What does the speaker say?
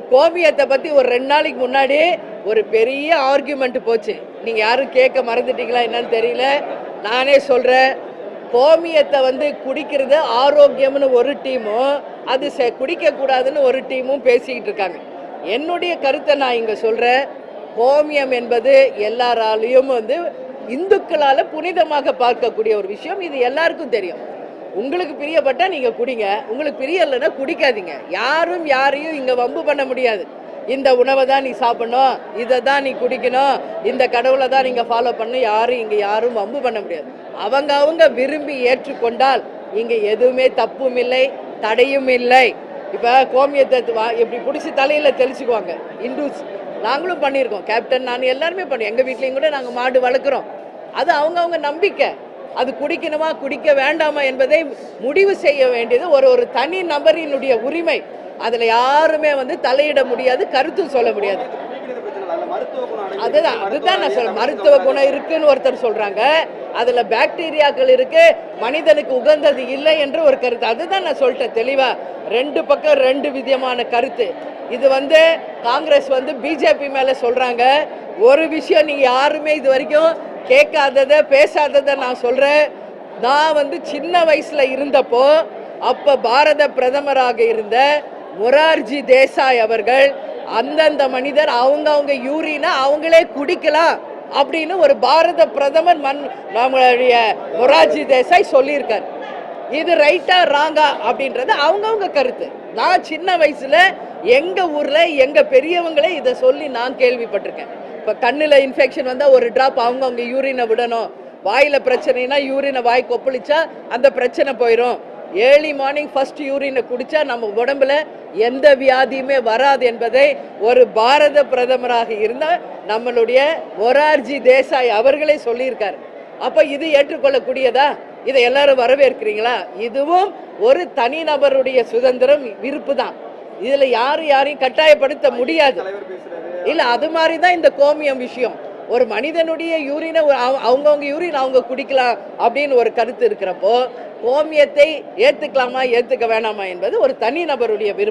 கோமியத்தை பத்தி ஒரு ரெண்டு நாளைக்கு முன்னாடி ஒரு பெரிய ஆர்கியூமெண்ட் போச்சு. நீங்க யாரும் கேட்க மறந்துட்டீங்களா என்னன்னு தெரியல. நானே சொல்றேன். கோமியத்தை வந்து குடிக்கிறது ஆரோக்கியம்னு ஒரு டீமும் அது செ- குடிக்கக்கூடாதுன்னு ஒரு டீமும் பேசிக்கிட்டு இருக்காங்க. என்னுடைய கருத்தை நான் இங்க சொல்றேன். கோமியம் என்பது எல்லாராலையும் வந்து இந்துக்களால புனிதமாக பார்க்கக்கூடிய ஒரு விஷயம். இது எல்லாருக்கும் தெரியும். உங்களுக்கு பிரியப்பட்டா நீங்க குடிங்க. உங்களுக்கு பிரியலைன்னா குடிக்காதீங்க. யாரும் யாரையும் இங்க வம்பு பண்ண முடியாது. இந்த உணவை தான் நீ சாப்பிடணும். இதை தான் நீ குடிக்கணும். இந்த கடவுளை தான் நீங்க ஃபாலோ பண்ணணும். யாரும் இங்க யாரும் வம்பு பண்ண முடியாது. அவங்க அவங்க விரும்பி ஏற்றுக்கொண்டால் இங்க எதுவுமே தப்பும் இல்லை தடையும் இல்லை. இப்ப கோமியத்தை வா- இப்படி பிடிச்சி தலையில தெளிச்சுக்குவாங்க. இந்துஸ் நாங்களும் பண்ணியிருக்கோம். கேப்டன் நான் எல்லாருமே பண்ணி எங்க வீட்லயும் கூட நாங்க மாடு வளர்க்குறோம். அது அவங்கவுங்க நம்பிக்கை. அது குடிக்கணுமா குடிக்க வேண்டாமா என்பதை முடிவு செய்ய வேண்டியது ஒரு ஒரு தனி நபரினுடைய உரிமை. அதுல யாருமே வந்து தலையிட முடியாது கருத்து சொல்ல முடியாது. அதுதான் அதுதான் நான் சொல்றேன். மருத்துவ குணம் இருக்குன்னு ஒருத்தர் சொல்றாங்க. அதுல பாக்டீரியாக்கள் இருக்கு. மனிதனுக்கு உகந்தது இல்லை என்று ஒரு கருத்து. அதுதான் நான் சொல்லிட்டேன் தெளிவா. ரெண்டு பக்கம் ரெண்டு விதமான கருத்து. இது வந்து காங்கிரஸ் வந்து பிஜேபி மேல சொல்றாங்க. ஒரு விஷயம் நீங்க யாருமே இது வரைக்கும் கேட்காததை பேசாததை நான் சொல்கிறேன் நான் வந்து சின்ன வயசில் இருந்தப்போ அப்போ பாரத பிரதமராக இருந்த மொரார்ஜி தேசாய் அவர்கள் அந்தந்த மனிதர் அவங்க அவங்க யூரினை அவங்களே குடிக்கலாம் அப்படின்னு ஒரு பாரத பிரதமர் மன் நம்மளுடைய மொரார்ஜி தேசாய் சொல்லியிருக்கார். இது ரைட்டா ராங்கா அப்படின்றது அவங்கவுங்க கருத்து. நான் சின்ன வயசுல எங்க ஊர்ல எங்க பெரியவங்களே இதை சொல்லி நான் கேள்விப்பட்டிருக்கேன். இப்ப கண்ணுல இன்ஃபெக்ஷன் வந்தா ஒரு டிராப் அவங்கவங்க யூரினை விடணும். வாயில பிரச்சனைனா யூரினை வாய் கொப்பளிச்சா அந்த பிரச்சனை போயிடும் ஏர்லி மார்னிங் ஃபர்ஸ்ட் யூரினை குடிச்சா நம்ம உடம்புல எந்த வியாதியுமே வராது என்பதை ஒரு பாரத பிரதமராக இருந்த நம்மளுடைய மொரார்ஜி தேசாய் அவர்களே சொல்லியிருக்காரு. அப்ப இது ஏற்றுக்கொள்ளக்கூடியதா? இதை எல்லாரும் வரவேற்கிறீங்களா? இதுவும் ஒரு தனிநபருடைய சுதந்திரம் விருப்பு தான். இதுல யாரும் யாரையும் கட்டாயப்படுத்த முடியாது. இல்ல அது மாதிரி தான் இந்த கோமியம் விஷயம். ஒரு மனிதனுடைய யூரினை அவங்கவுங்க யூரின் அவங்க குடிக்கலாம் அப்படின்னு ஒரு கருத்து இருக்கிறப்போ கோமியத்தை ஏத்துக்கலாமா ஏத்துக்க வேணாமா என்பது ஒரு தனி நபருடைய விருப்பம்.